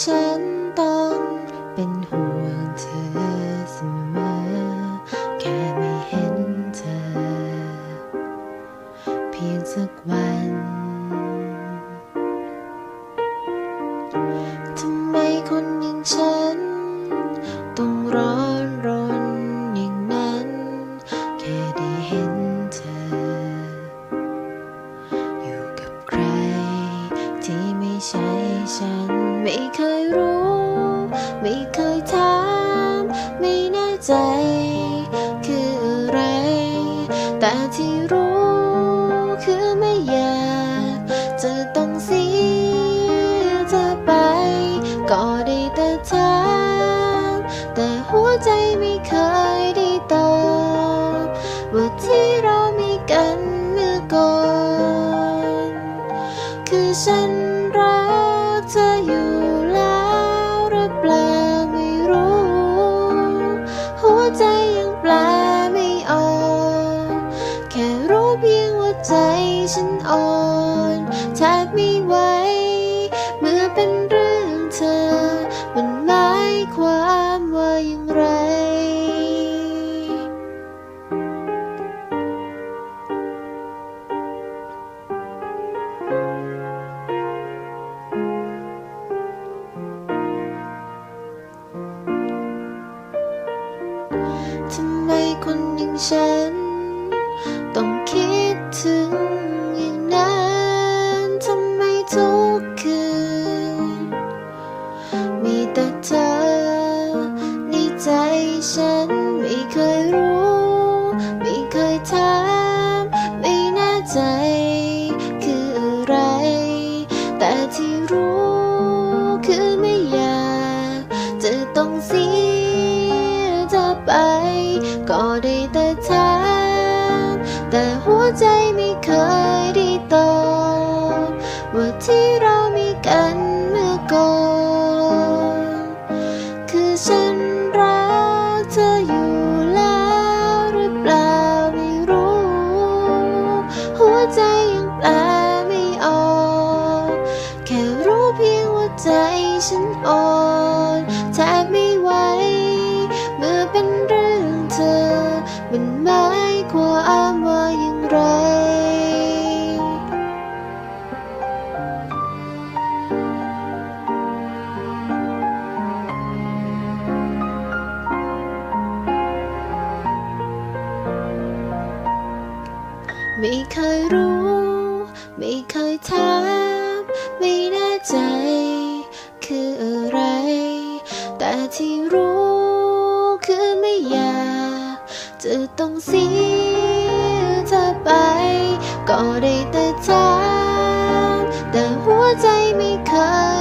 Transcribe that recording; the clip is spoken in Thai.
ฉันต้องเป็นห่วงเธอเสมอ แค่ไม่เห็นเธอ เพียงสักวัน ทำไมคนอย่างฉัน ไม่เคยถามไม่แน่ใจ คืออะไร แต่ที่รู้คือไม่อยากจะต้องเสียเธอไป ก็ได้แต่ถามแต่หัวใจไม่เคยได้ตอบว่าที่เรามีกันเมื่อก่อน คือฉันรักเธออยู่ เป็นเรื่องเธอ มันหมายความว่าอย่างไร ทำไมคนอย่างฉัน ฉันไม่เคยรู้ ไม่เคยถามไม่แน่ใจ คืออะไร แต่ที่รู้คือไม่อยาก จะต้องเสียเธอไป ก็ได้แต่ถามแต่หัวใจไม่เคยได้ตอบว่าที่เรามีกัน ฉันอ่อนแทบไม่ไหว เมื่อเป็นเรื่องเธอ มันหมายความว่าอย่างไร ไม่เคยรู้ ไม่เคยถาม ที่รู้คือไม่อยากจะต้องเสียเธอไป ก็ได้แต่ถามแต่หัวใจไม่เคย